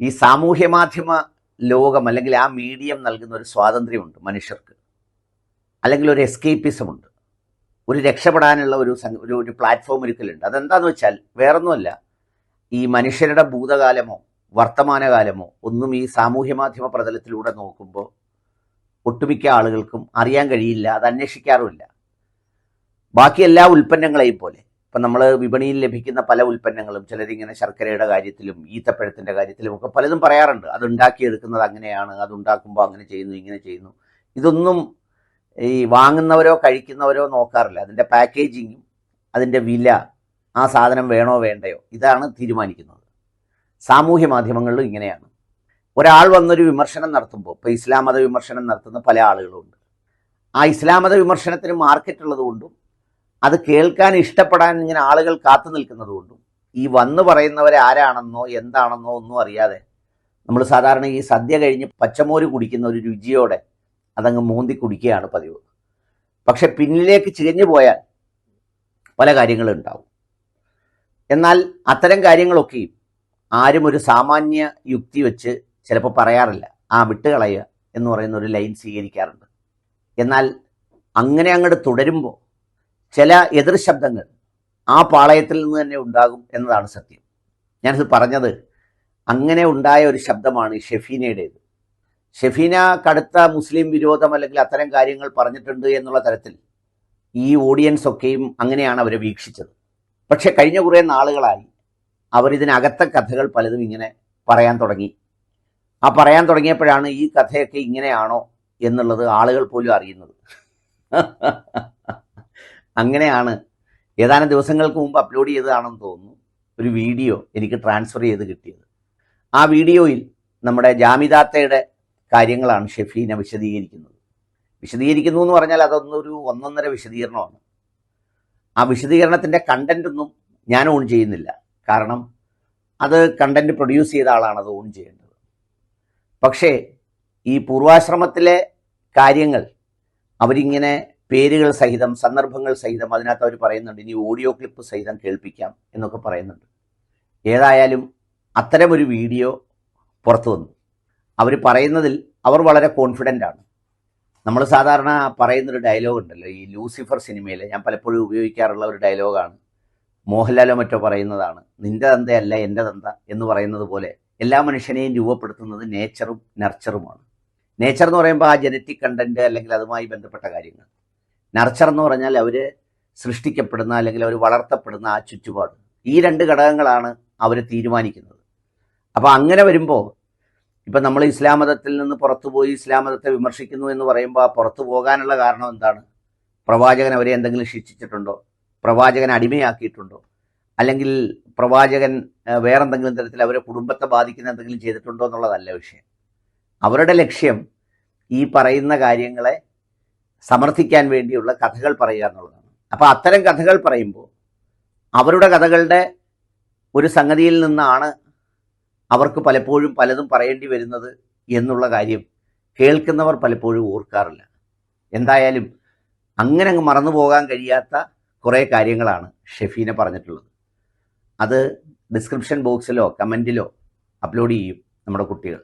ഈ സാമൂഹ്യ മാധ്യമ ലോകം അല്ലെങ്കിൽ ആ മീഡിയം നൽകുന്ന ഒരു സ്വാതന്ത്ര്യമുണ്ട് മനുഷ്യർക്ക്. അല്ലെങ്കിൽ ഒരു എസ്കേപ്പിസമുണ്ട്. ഒരു രക്ഷപ്പെടാനുള്ള ഒരു ഒരു ഒരു പ്ലാറ്റ്ഫോം ഒരിക്കലുണ്ട്. അതെന്താന്ന് വെച്ചാൽ വേറൊന്നുമല്ല. ഈ മനുഷ്യരുടെ ഭൂതകാലമോ വർത്തമാനകാലമോ ഒന്നും ഈ സാമൂഹ്യ മാധ്യമ പ്രതലത്തിലൂടെ നോക്കുമ്പോൾ ഒട്ടുമിക്ക ആളുകൾക്കും അറിയാൻ കഴിയില്ല അത് അന്വേഷിക്കാറുമില്ല. ബാക്കി എല്ലാ ഉൽപ്പന്നങ്ങളെയും പോലെ ഇപ്പം നമ്മൾ വിപണിയിൽ ലഭിക്കുന്ന പല ഉൽപ്പന്നങ്ങളും ചിലരിങ്ങനെ ശർക്കരയുടെ കാര്യത്തിലും ഈത്തപ്പഴത്തിന്റെ കാര്യത്തിലും ഒക്കെ പലതും പറയാറുണ്ട്. അത് ഉണ്ടാക്കിയെടുക്കുന്നത് അങ്ങനെയാണ് അത് ഉണ്ടാക്കുമ്പോൾ അങ്ങനെ ചെയ്യുന്നു ഇങ്ങനെ ചെയ്യുന്നു. ഇതൊന്നും ഈ വാങ്ങുന്നവരോ കഴിക്കുന്നവരോ നോക്കാറില്ല. അതിന്റെ പാക്കേജിങ്ങും അതിന്റെ വില ആ സാധനം വേണോ വേണ്ടയോ ഇതാണ് തീരുമാനിക്കുന്നത്. സാമൂഹ്യ മാധ്യമങ്ങളിലും ഇങ്ങനെയാണ്. ഒരാൾ വന്നൊരു വിമർശനം നടത്തുമ്പോൾ ഇപ്പോൾ ഇസ്ലാം മത വിമർശനം നടത്തുന്ന പല ആളുകളുണ്ട്. ആ ഇസ്ലാം മത വിമർശനത്തിന് മാർക്കറ്റ് ഉള്ളതുകൊണ്ടും അത് കേൾക്കാൻ ഇഷ്ടപ്പെടാൻ ഇങ്ങനെ ആളുകൾ കാത്തു നിൽക്കുന്നതുകൊണ്ടും ഈ വന്നു പറയുന്നവരെ ആരാണെന്നോ എന്താണെന്നോ ഒന്നും അറിയാതെ നമ്മൾ സാധാരണ ഈ സദ്യ കഴിഞ്ഞ് പച്ചമോര് കുടിക്കുന്ന ഒരു രുചിയോടെ അതങ്ങ് മൂന്തി കുടിക്കുകയാണ് പതിവ്. പക്ഷെ പിന്നിലേക്ക് ചികഞ്ഞു പോയാൽ പല കാര്യങ്ങളും ഉണ്ടാവും എന്നാൽ അത്തരം കാര്യങ്ങളൊക്കെയും ആരും ഒരു സാമാന്യ യുക്തി വെച്ച് ചിലപ്പോൾ പറയാറില്ല. ആ വിട്ടുകളയുക എന്ന് പറയുന്ന ഒരു ലൈൻ സ്വീകരിക്കാറുണ്ട്. എന്നാൽ അങ്ങനെ അങ്ങോട്ട് തുടരുമ്പോൾ ചില എതിർ ശബ്ദങ്ങൾ ആ പാളയത്തിൽ നിന്ന് തന്നെ ഉണ്ടാകും എന്നതാണ് സത്യം. ഞാനിത് പറഞ്ഞത് അങ്ങനെ ഉണ്ടായ ഒരു ശബ്ദമാണ് ഷെഫീനയുടേത്. ഷെഫീന കടുത്ത മുസ്ലിം വിരോധം അല്ലെങ്കിൽ അത്തരം കാര്യങ്ങൾ പറഞ്ഞിട്ടുണ്ട് എന്നുള്ള തരത്തിൽ ഈ ഓഡിയൻസ് ഒക്കെയും അങ്ങനെയാണ് അവരെ വീക്ഷിച്ചത്. പക്ഷെ കഴിഞ്ഞ കുറേ നാളുകളായി അവരിതിനകത്തെ കഥകൾ പലതും ഇങ്ങനെ പറയാൻ തുടങ്ങി. ആ പറയാൻ തുടങ്ങിയപ്പോഴാണ് ഈ കഥയൊക്കെ ഇങ്ങനെയാണോ എന്നുള്ളത് ആളുകൾ പോലും അറിയുന്നത്. അങ്ങനെയാണ്. ഏതാനും ദിവസങ്ങൾക്ക് മുമ്പ് അപ്ലോഡ് ചെയ്തതാണെന്ന് തോന്നുന്നു. ഒരു വീഡിയോ എനിക്ക് ട്രാൻസ്ഫർ ചെയ്ത് കിട്ടിയത്. ആ വീഡിയോയിൽ നമ്മുടെ ജാമിദാത്തയുടെ കാര്യങ്ങളാണ് ഷെഫീന വിശദീകരിക്കുന്നത്. വിശദീകരിക്കുന്നു എന്ന് പറഞ്ഞാൽ അതൊന്നൊരു ഒന്നൊന്നര വിശദീകരണമാണ്. ആ വിശദീകരണത്തിന്റെ കണ്ടന്റൊന്നും ഞാൻ ഓൺ ചെയ്യുന്നില്ല. കാരണം അത് കണ്ടന്റ് പ്രൊഡ്യൂസ് ചെയ്ത ആളാണ് അത് ഓൺ ചെയ്യേണ്ടത്. പക്ഷേ ഈ പൂർവാശ്രമത്തിലെ കാര്യങ്ങൾ അവരിങ്ങനെ പേരുകൾ സഹിതം സന്ദർഭങ്ങൾ സഹിതം അതിനകത്ത് അവർ പറയുന്നുണ്ട് ഇനി ഓഡിയോ ക്ലിപ്പ് സഹിതം കേൾപ്പിക്കാം എന്നൊക്കെ പറയുന്നുണ്ട്. ഏതായാലും അത്തരമൊരു വീഡിയോ പുറത്തു വന്നു. അവർ പറയുന്നതിൽ അവർ വളരെ കോൺഫിഡന്റ് ആണ്. നമ്മൾ സാധാരണ പറയുന്നൊരു ഡയലോഗ് ഉണ്ടല്ലോ ഈ ലൂസിഫർ സിനിമയിൽ ഞാൻ പലപ്പോഴും ഉപയോഗിക്കാറുള്ള ഒരു ഡയലോഗാണ് മോഹൻലാലോ മറ്റോ പറയുന്നതാണ് നിന്റെ തന്തയല്ല എന്റെ തന്ത എന്ന് പറയുന്നത് പോലെ എല്ലാ മനുഷ്യനെയും രൂപപ്പെടുത്തുന്നത് നേച്ചറും നർച്ചറുമാണ് നേച്ചർ എന്ന് പറയുമ്പോൾ ആ ജനറ്റിക് കണ്ടന്റ് അല്ലെങ്കിൽ അതുമായി ബന്ധപ്പെട്ട കാര്യങ്ങൾ. നർച്ചർ എന്ന് പറഞ്ഞാൽ അവർ സൃഷ്ടിക്കപ്പെടുന്ന അല്ലെങ്കിൽ അവർ വളർത്തപ്പെടുന്ന ആ ചുറ്റുപാട്. ഈ രണ്ട് ഘടകങ്ങളാണ് അവർ തീരുമാനിക്കുന്നത്. അപ്പോൾ അങ്ങനെ വരുമ്പോൾ ഇപ്പം നമ്മൾ ഇസ്ലാം മതത്തിൽ നിന്ന് പുറത്തുപോയി ഇസ്ലാം മതത്തെ വിമർശിക്കുന്നു എന്ന് പറയുമ്പോൾ ആ പുറത്തു പോകാനുള്ള കാരണം എന്താണ്? പ്രവാചകൻ അവരെ എന്തെങ്കിലും ശിക്ഷിച്ചിട്ടുണ്ടോ? പ്രവാചകൻ അടിമയാക്കിയിട്ടുണ്ടോ? അല്ലെങ്കിൽ പ്രവാചകൻ വേറെ വേറെന്തെങ്കിലും തരത്തിൽ അവരെ കുടുംബത്തെ ബാധിക്കുന്ന എന്തെങ്കിലും ചെയ്തിട്ടുണ്ടോ എന്നുള്ളതല്ല വിഷയം. അവരുടെ ലക്ഷ്യം ഈ പറയുന്ന കാര്യങ്ങളെ സമർത്ഥിക്കാൻ വേണ്ടിയുള്ള കഥകൾ പറയുക എന്നുള്ളതാണ്. അപ്പോൾ അത്തരം കഥകൾ പറയുമ്പോൾ അവരുടെ കഥകളുടെ ഒരു സംഗതിയിൽ നിന്നാണ് അവർക്ക് പലപ്പോഴും പലതും പറയേണ്ടി വരുന്നത് എന്നുള്ള കാര്യം കേൾക്കുന്നവർ പലപ്പോഴും ഓർക്കാറില്ല. എന്തായാലും അങ്ങനെ അങ്ങ് മറന്നു പോകാൻ കഴിയാത്ത കുറേ കാര്യങ്ങളാണ് ഷെഫീനെ പറഞ്ഞിട്ടുള്ളത്. അത് ഡിസ്ക്രിപ്ഷൻ ബോക്സിലോ കമന്റിലോ അപ്ലോഡ് ചെയ്യും നമ്മുടെ കുട്ടികൾ.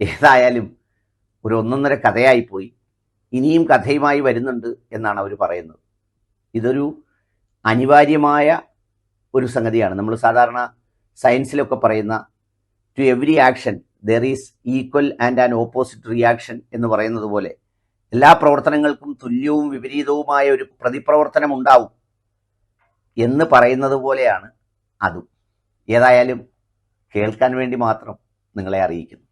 ഏതായാലും ഒരു ഒന്നൊന്നര കഥയായിപ്പോയി ഇനിയും കഥയുമായി വരുന്നുണ്ട് എന്നാണ് അവർ പറയുന്നത്. ഇതൊരു അനിവാര്യമായ ഒരു സംഗതിയാണ്. നമ്മൾ സാധാരണ സയൻസിലൊക്കെ പറയുന്ന to every action there is equal and an opposite reaction എന്ന് പറയുന്നത് പോലെ എല്ലാ പ്രവർത്തനങ്ങൾക്കും തുല്യവും വിപരീതവുമായ ഒരു പ്രതിപ്രവർത്തനം ഉണ്ടാവും എന്ന് പറയുന്നത് പോലെയാണ് അതും. ഏതായാലും കേൾക്കാൻ വേണ്ടി മാത്രം നിങ്ങളെ അറിയിക്കുന്നു.